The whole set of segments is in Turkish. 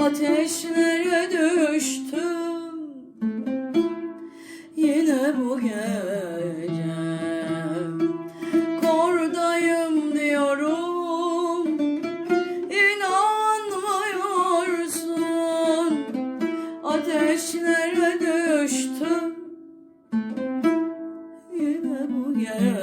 Ateşlere düştüm. Yine bu gece Kordayım diyorum. İnanmıyorsun. Ateşlere düştüm. Yine bu gece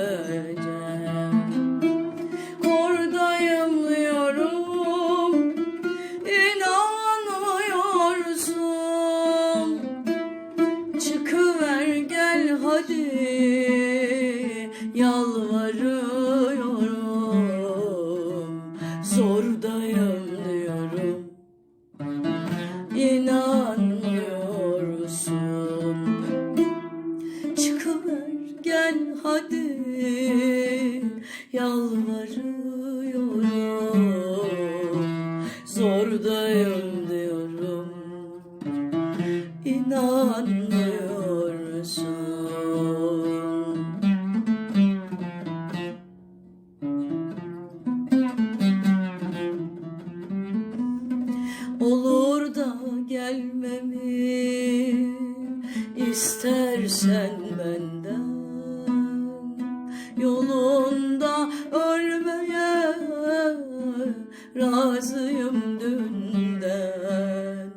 gelmemi istersen benden Yolunda ölmeye razıyım dünden.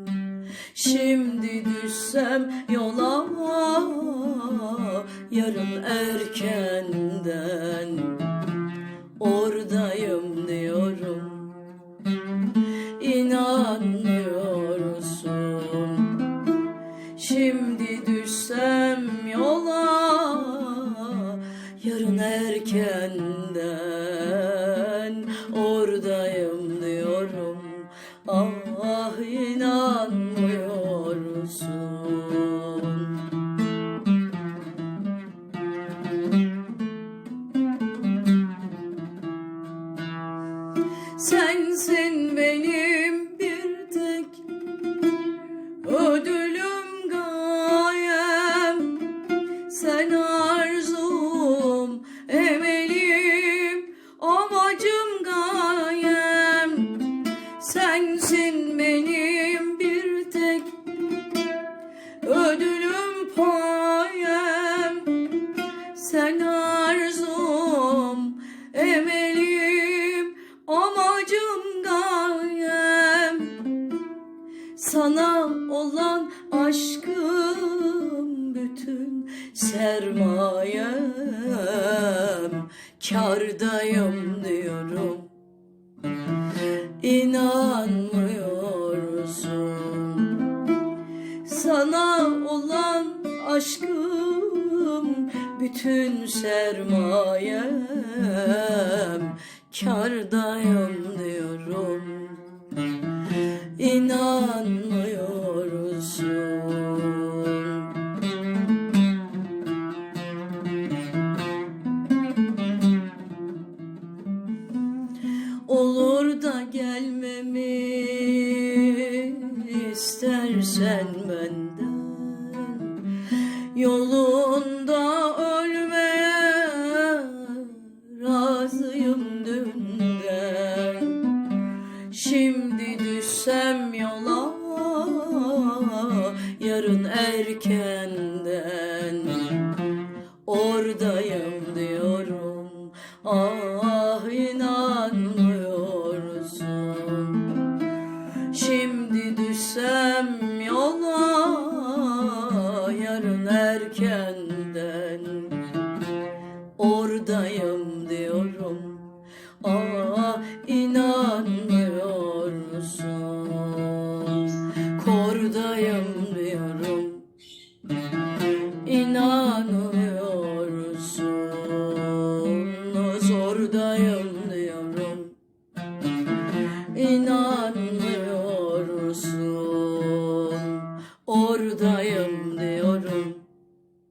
Şimdi düşsem yola yarın erkenden Oradayım diyorum. İnanmıyorsun Oradayım diyorum. Ah inanmıyorsun. Sensin Sen arzum, emelim, amacım gayem. Sana olan aşkım bütün sermayem. Kardayım diyorum. İnanmıyorsun bütün sermayem. Kardayım diyorum. İnanmıyorsun. Olur da gelmemi istersen benden erkenden Oradayım diyorum. Ah inanmıyorsun. Şimdi düşsem yola yarın erkenden Oradayım diyorum. Ah inanmıyorsun. Kordayım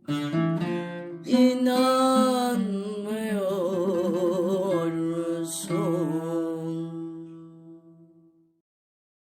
İnanmıyorsun Oradayım diyorum İnan